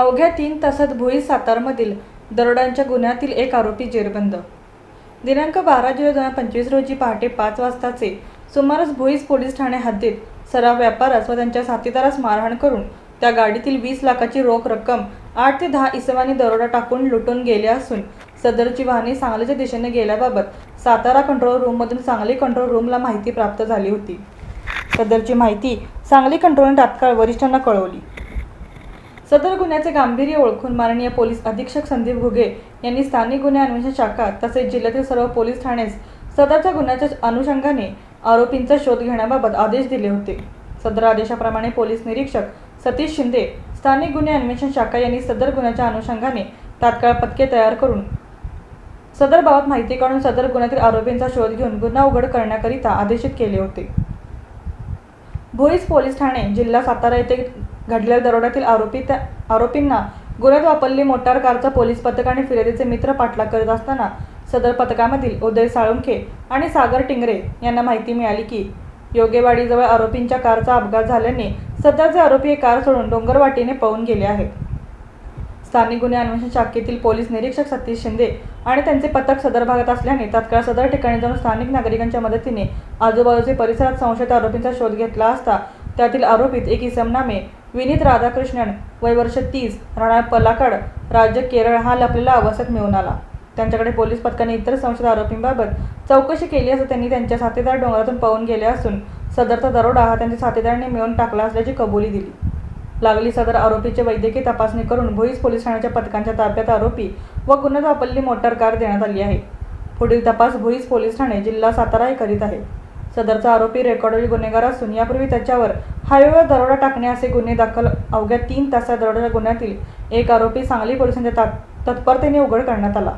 अवघ्या तीन तासात भोई सातारमधील दरोड्यांच्या गुन्ह्यातील एक आरोपी जेरबंद. दिनांक बारा जुलै दोन हजार पंचवीस रोजी पहाटे पाच वाजताचे सुमारास भोईस पोलीस ठाणे हद्दीत सराव व्यापारास व त्यांच्या साथीदारास मारहाण करून त्या गाडीतील वीस लाखाची रोख रक्कम आठ ते दहा इसमांनी दरोडा टाकून लुटून गेले असून सदरची वाहने सांगलीच्या दिशेने गेल्याबाबत सातारा कंट्रोल रूममधून सांगली कंट्रोल रूमला माहिती प्राप्त झाली होती. सदरची माहिती सांगली कंट्रोलने तात्काळ वरिष्ठांना कळवली. सदर गुन्ह्याचे गांभीर्य ओळखून माननीय पोलीस अधीक्षक संदीप घुगे यांनी स्थानिक गुन्हे अन्वेषण शाखा तसेच जिल्ह्यातील सर्व पोलीस ठाणेस सदरच्या गुन्ह्याच्या अनुषंगाने आरोपींचा शोध घेण्याबाबत आदेश दिले होते. सदर आदेशाप्रमाणे पोलीस निरीक्षक सतीश शिंदे स्थानिक गुन्हे अन्वेषण शाखा यांनी सदर गुन्ह्याच्या अनुषंगाने तात्काळ पथके तयार करून सदर बाबत माहिती काढून सदर गुन्ह्यातील आरोपींचा शोध घेऊन गुन्हा उघड करण्याकरिता आदेशित केले होते. भोईस पोलीस ठाणे जिल्हा सातारा येथे घडलेल्या दरोड्यातील आरोपी त्या आरोपींना गुन्ह्यात वापरली मोटार कारचा पोलीस पथक आणि फिर्यादीचे मित्र पाठलाग करत असताना सदर पथकामधील उदय साळुंखे आणि सागर टिंगरे यांना माहिती मिळाली की योगेवाडीजवळ आरोपींच्या कारचा अपघात झाल्याने सदरचे आरोपी हे कार सोडून डोंगरवाटीने पळून गेले आहेत. स्थानिक गुन्हे अन्वेषण शाखेतील पोलीस निरीक्षक सतीश शिंदे आणि त्यांचे पथक सदर भागात असल्याने तात्काळ सदर ठिकाणी जाऊन स्थानिक नागरिकांच्या मदतीने आजूबाजूचे परिसरात संशयित आरोपींचा शोध घेतला असता त्यातील आरोपीत एक इसमनामे विनीत राधाकृष्णन वय वर्ष तीस राणा पलाकड राज्य केरळ हा लपलेला अवस्थेत मिळून आला. त्यांच्याकडे पोलीस पथकाने इतर संशयित आरोपींबाबत चौकशी केली असता त्यांनी त्यांच्या साथीदार डोंगरातून पळून गेले असून सदरचा दरोडा हा त्यांच्या साथीदारांनी मिळून टाकला असल्याची कबुली दिली. लागली सदर आरोपीची वैद्यकीय तपासणी करून भोईस पोलीस ठाण्याच्या पथकांच्या ताब्यात आरोपी व गुन्ह्यात वापरली मोटार कार देण्यात आली आहे. पुढील तपास भोईस पोलीस ठाणे जिल्हा सातारा हे करीत आहे. सदरचा आरोपी रेकॉर्डवरील गुन्हेगार असून यापूर्वी त्याच्यावर हायवेवर दरोडा टाकणे असे गुन्हे दाखल अवघ्या तीन तासात दरोड्याच्या गुन्ह्यातील एक आरोपी सांगली पोलिसांच्या तत्परतेने उघड करण्यात आला.